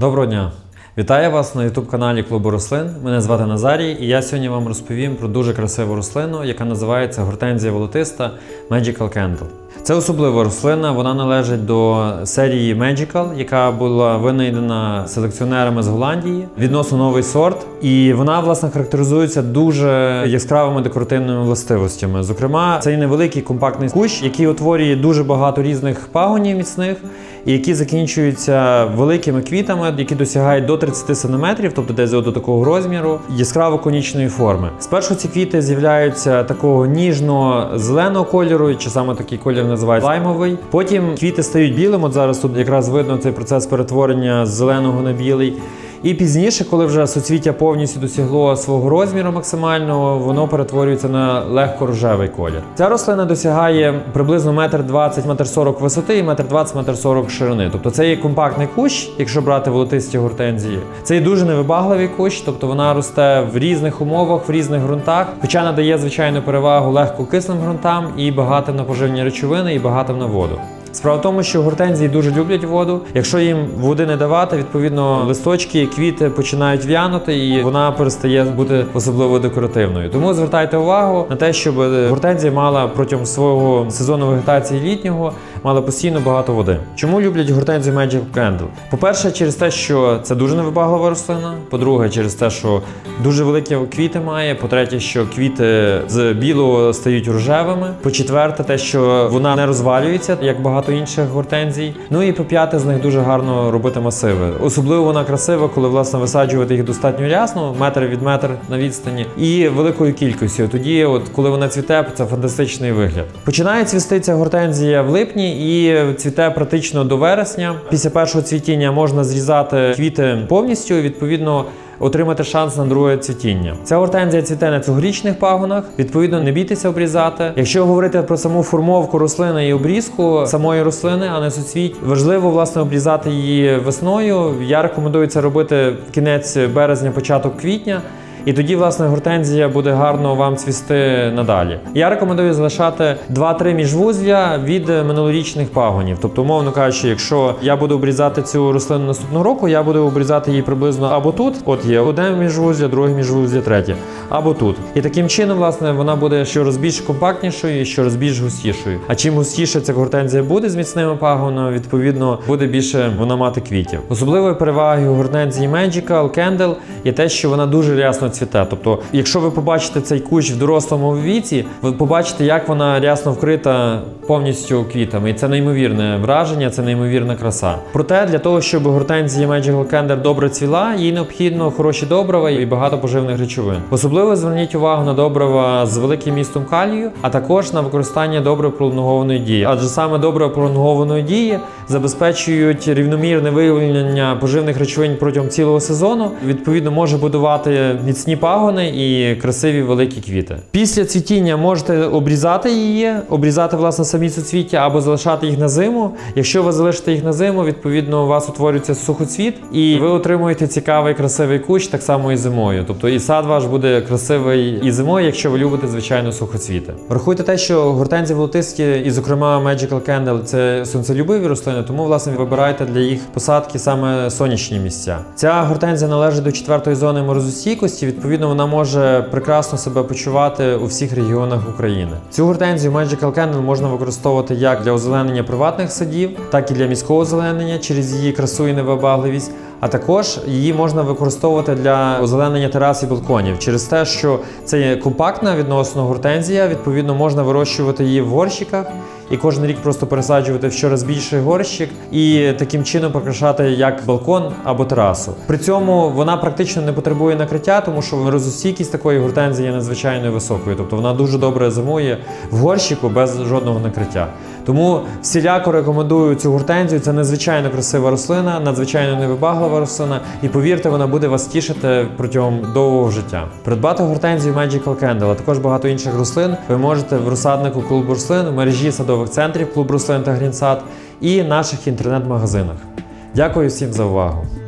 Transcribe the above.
Доброго дня! Вітаю вас на youtube каналі Клубу рослин. Мене звати Назарій, і я сьогодні вам розповім про дуже красиву рослину, яка називається гортензія волотиста Magical Candle. Це особлива рослина, вона належить до серії Magical, яка була винайдена селекціонерами з Голландії. Відносно новий сорт, і вона власне характеризується дуже яскравими декоративними властивостями. Зокрема, цей невеликий компактний кущ, який утворює дуже багато різних пагонів міцних і які закінчуються великими квітами, які досягають до 30 см, тобто десь до такого розміру, яскраво конічної форми. Спершу ці квіти з'являються такого ніжно-зеленого кольору, чи саме такий колір називають лаймовий. Потім квіти стають білим. От зараз тут якраз видно цей процес перетворення з зеленого на білий. І пізніше, коли вже суцвіття повністю досягло свого розміру максимального, воно перетворюється на легко рожевий колір. Ця рослина досягає приблизно 1,20 м, 1,40 висоти і 1,20 м, 1,40 ширини. Тобто це є компактний кущ, якщо брати волотисті гортензії. Це є дуже невибагливий кущ, тобто вона росте в різних умовах, в різних ґрунтах. Хоча надає звичайну перевагу легкокислим ґрунтам і багатим на поживні речовини, і багатим на воду. Справа в тому, що гортензії дуже люблять воду. Якщо їм води не давати, відповідно листочки, квіти починають в'янути, і вона перестає бути особливо декоративною. Тому звертайте увагу на те, щоб гортензія мала протягом свого сезону вегетації літнього мала постійно багато води. Чому люблять гортензію Magic Candle? По-перше, через те, що це дуже невибаглива рослина. По-друге, через те, що дуже великі квіти має. По-третє, що квіти з білого стають рожевими. По-четверте, те, що вона не розвалюється, як багато інших гортензій. Ну і по-п'яте, з них дуже гарно робити масиви. Особливо вона красива, коли власне висаджувати їх достатньо рясно, метр від метр на відстані, і великою кількістю. Тоді, от коли вона цвіте, це фантастичний вигляд. Починає цвісти ця гортензія в липні і цвіте практично до вересня. Після першого цвітіння можна зрізати квіти повністю. Відповідно. Отримати шанс на друге цвітіння. Ця гортензія цвіте на цьогорічних пагонах. Відповідно, не бійтеся обрізати. Якщо говорити про саму формовку рослини і обрізку самої рослини, а не суцвіть, важливо власне обрізати її весною. Я рекомендую це робити в кінець березня, початок квітня. І тоді, власне, гортензія буде гарно вам цвісти надалі. Я рекомендую залишати 2-3 міжвузля від минулорічних пагонів. Тобто, умовно кажучи, якщо я буду обрізати цю рослину наступного року, я буду обрізати її приблизно або тут, от є одне міжвузля, друге міжвузля, третє, або тут. І таким чином, власне, вона буде щораз більш компактнішою і щораз більш густішою. А чим густіше ця гортензія буде з міцними пагонами, відповідно буде більше вона мати квітів. Особливою перевагою гортензії Magical Candle є те, що вона дуже рясно цвіте. Тобто, якщо ви побачите цей кущ в дорослому віці, ви побачите, як вона рясно вкрита повністю квітами. І це неймовірне враження, це неймовірна краса. Проте для того, щоб гортензія Magical Candle добре цвіла, їй необхідно хороші добрива і багато поживних речовин. Особливо зверніть увагу на добрива з великим містом калію, а також на використання добрив пролонгованої дії. Адже саме добрива пролонгованої дії забезпечують рівномірне виявлення поживних речовин протягом цілого сезону. Відповідно, може будувати міцні пагони і красиві великі квіти. Після цвітіння можете обрізати її, обрізати власне самі суцвіття або залишати їх на зиму. Якщо ви залишите їх на зиму, відповідно у вас утворюється сухоцвіт, і ви отримуєте цікавий красивий кущ так само і зимою. Тобто і сад ваш буде красивий і зимою, якщо ви любите звичайно сухоцвіти. Врахуйте те, що гортензії волотисті, і зокрема Magical Candle, це сонцелюбиві рослини, тому власне вибирайте для їх посадки саме сонячні місця. Ця гортензія належить до четвертої зони морозостійкості. Відповідно, вона може прекрасно себе почувати у всіх регіонах України. Цю гортензію Magical Candle можна використовувати як для озеленення приватних садів, так і для міського озеленення через її красу і невибагливість. А також її можна використовувати для озеленення терас і балконів через те, що це є компактна відносно гортензія. Відповідно, можна вирощувати її в горщиках і кожен рік просто пересаджувати в щораз більший горщик і таким чином прикрашати як балкон або терасу. При цьому вона практично не потребує накриття, тому що морозостійкість такої гортензії є надзвичайно високою. Тобто вона дуже добре зимує в горщику без жодного накриття. Тому всіляко рекомендую цю гортензію. Це надзвичайно красива рослина, надзвичайно невибаглива рослина. І повірте, вона буде вас тішити протягом довгого життя. Придбати гортензію Magical Candle, а також багато інших рослин ви можете в розсаднику клуб рослин, в мережі садових центрів клуб рослин та Грінсад і наших інтернет-магазинах. Дякую всім за увагу!